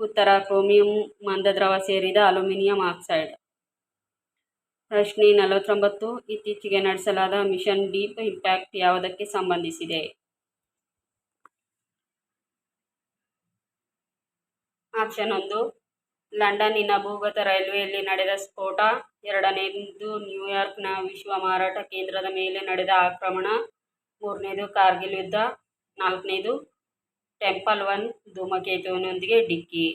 ಉತ್ತರ, ಕ್ರೋಮಿಯಂ ಮಂದ ದ್ರವ ಸೇರಿದ ಅಲ್ಯೂಮಿನಿಯಂ ಆಕ್ಸೈಡ್. ಪ್ರಶ್ನೆ ನಲವತ್ತೊಂಬತ್ತು, ಇತ್ತೀಚೆಗೆ ನಡೆಸಲಾದ ಮಿಷನ್ ಡೀಪ್ ಇಂಪ್ಯಾಕ್ಟ್ ಯಾವುದಕ್ಕೆ ಸಂಬಂಧಿಸಿದೆ? ಆಪ್ಷನ್ ಒಂದು ಲಂಡನ್ನಿನ ಭೂಗತ ರೈಲ್ವೆಯಲ್ಲಿ ನಡೆದ ಸ್ಫೋಟ, ಎರಡನೇದು ನ್ಯೂಯಾರ್ಕ್ನ ವಿಶ್ವ ಮಾರಾಟ ಕೇಂದ್ರದ ಮೇಲೆ ನಡೆದ ಆಕ್ರಮಣ, ಮೂರನೇದು ಕಾರ್ಗಿಲ್ ಯುದ್ಧ, ನಾಲ್ಕನೇದು ಟೆಂಪಲ್ ಒನ್ ಧೂಮಕೇತುವಿನೊಂದಿಗೆ ಡಿಕ್ಕಿ.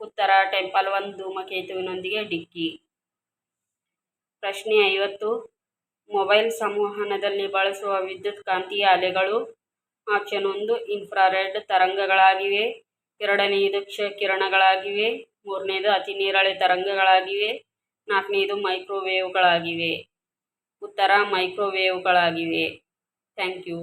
ಉತ್ತರ ಟೆಂಪಲ್ ಒನ್ ಧೂಮಕೇತುವಿನೊಂದಿಗೆ ಡಿಕ್ಕಿ. ಪ್ರಶ್ನೆ ಐವತ್ತು, ಮೊಬೈಲ್ ಸಂವಹನದಲ್ಲಿ ಬಳಸುವ ವಿದ್ಯುತ್ ಕಾಂತೀಯ ಅಲೆಗಳು ಆಪ್ಷನ್ ಒಂದು, ಇನ್ಫ್ರಾರೆಡ್ ತರಂಗಗಳಾಗಿವೆ. ಎರಡನೆಯದು ಕ್ಷ ಕಿರಣಗಳಾಗಿವೆ ಮೂರನೇದು ಅತಿ ನೇರಳೆ ತರಂಗಗಳಾಗಿವೆ. ನಾಲ್ಕನೇದು ಮೈಕ್ರೋವೇವ್ಗಳಾಗಿವೆ ಉತ್ತರ ಮೈಕ್ರೋವೇವ್ಗಳಾಗಿವೆ ಥ್ಯಾಂಕ್ ಯು